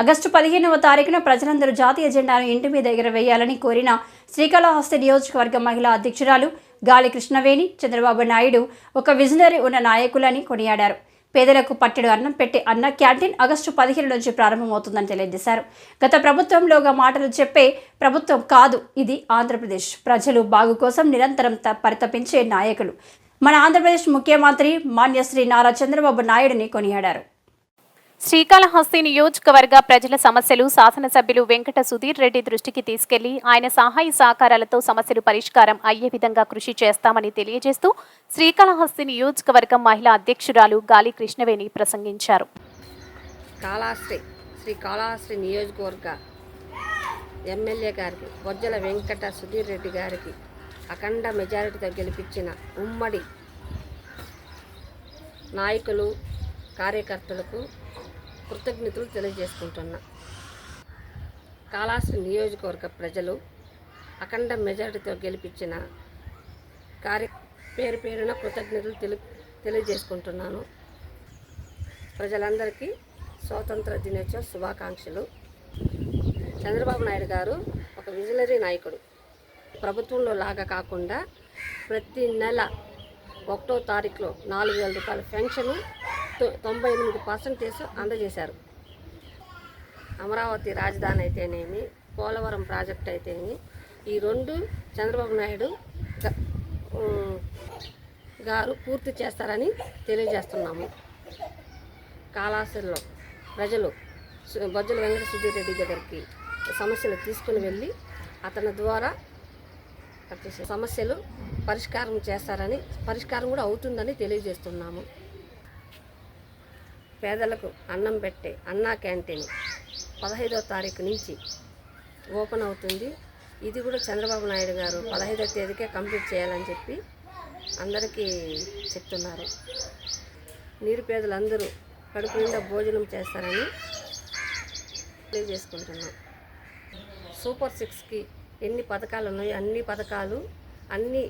August పదిహేనవ తారీఖున ప్రజలందరూ జాతీయ జెండాను ఇంటి మీద ఎగరవేయాలని కోరిన శ్రీకాళహస్తి నియోజకవర్గ మహిళా అధ్యక్షురాలు గాలి కృష్ణవేణి చంద్రబాబు నాయుడు ఒక విజనరీ ఉన్న నాయకులని కొనియాడారు. పేదలకు పట్టెడు అన్నం పెట్టే అన్న క్యాంటీన్ ఆగస్టు పదిహేను నుంచి ప్రారంభమవుతుందని తెలియజేశారు. గత ప్రభుత్వంలోగా మాటలు చెప్పే ప్రభుత్వం కాదు ఇది ఆంధ్రప్రదేశ్. ప్రజలు బాగు కోసం నిరంతరం త- పరితపించే నాయకులు. మన ఆంధ్రప్రదేశ్ ముఖ్యమంత్రి మాన్యశ్రీ నారా చంద్రబాబు నాయుడిని కొనియాడారు. శ్రీకాళహస్తి నియోజకవర్గ ప్రజల సమస్యలు శాసనసభ్యులు వెంకట సుధీర్ రెడ్డి దృష్టికి తీసుకెళ్ళి ఆయన సహాయ సహకారాలతో సమస్యలు పరిష్కారం అయ్యే విధంగా కృషి చేస్తామని తెలియజేస్తూ శ్రీకాళహస్తి నియోజకవర్గం మహిళా అధ్యక్షురాలు గాలి కృష్ణవేణి ప్రసంగించారు. కాళాశ్రీ శ్రీ కాళాశ్రీ నియోజకవర్గ ఎమ్మెల్యే గారికి బొజ్జల వెంకట సుధీర్ రెడ్డి గారికి అఖండ మెజారిటీతో గెలిపించిన ఉమ్మడి నాయకులు కార్యకర్తలకు కృతజ్ఞతలు తెలియజేసుకుంటున్నా. కాళాశ్రీ నియోజకవర్గ ప్రజలు అఖండ మెజారిటీతో గెలిపించిన కార్య పేరు పేరున కృతజ్ఞతలు తెలి తెలియజేసుకుంటున్నాను. ప్రజలందరికీ స్వాతంత్ర దినోత్సవ శుభాకాంక్షలు. చంద్రబాబు నాయుడు గారు ఒక విజనరీ నాయకుడు. ప్రభుత్వంలో లాగా కాకుండా ప్రతి నెల ఒకటో తారీఖులో నాలుగు వేల రూపాయల పెన్షన్ తొంభై ఎనిమిది పర్సెంటేజ్ అందజేశారు. అమరావతి రాజధాని అయితేనేమి పోలవరం ప్రాజెక్ట్ అయితేనేమి ఈ రెండు చంద్రబాబు నాయుడు గారు పూర్తి చేస్తారని తెలియజేస్తున్నాము. కాళాశ్రీలో ప్రజలు సు- బొజ్జల వెంకట సుధీర్ రెడ్డి దగ్గరికి సమస్యలు తీసుకుని వెళ్ళి అతని ద్వారా సమస్యలు పరిష్కారం చేస్తారని పరిష్కారం కూడా అవుతుందని తెలియజేస్తున్నాము. పేదలకు అన్నం పెట్టే అన్నా క్యాంటీన్ పదహైదో తారీఖు నుంచి ఓపెన్ అవుతుంది. ఇది కూడా చంద్రబాబు నాయుడు గారు పదహైదో తేదీకే కంప్లీట్ చేయాలని చెప్పి అందరికీ చెప్తున్నారు. నిరుపేదలందరూ కడుపు నిండా భోజనం చేస్తారని తెలియజేసుకుంటున్నాం. సూపర్ సిక్స్కి ఎన్ని పథకాలు ఉన్నాయో అన్ని పథకాలు అన్ని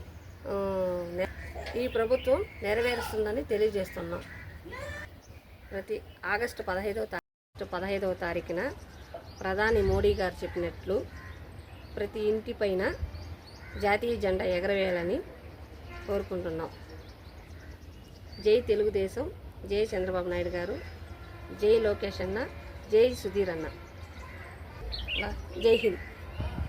ఈ ప్రభుత్వం నెరవేరుస్తుందని తెలియజేస్తున్నాం. ప్రతి ఆగస్టు పదహైదవ తారీఖు పదహైదవ తారీఖున ప్రధాని మోడీ గారు చెప్పినట్లు ప్రతి ఇంటిపైన జాతీయ జెండా ఎగరవేయాలని కోరుకుంటున్నాం. జై తెలుగుదేశం జై చంద్రబాబు నాయుడు గారు జై లోకేష్ అన్న జై సుధీర్ అన్న. జై హింద్.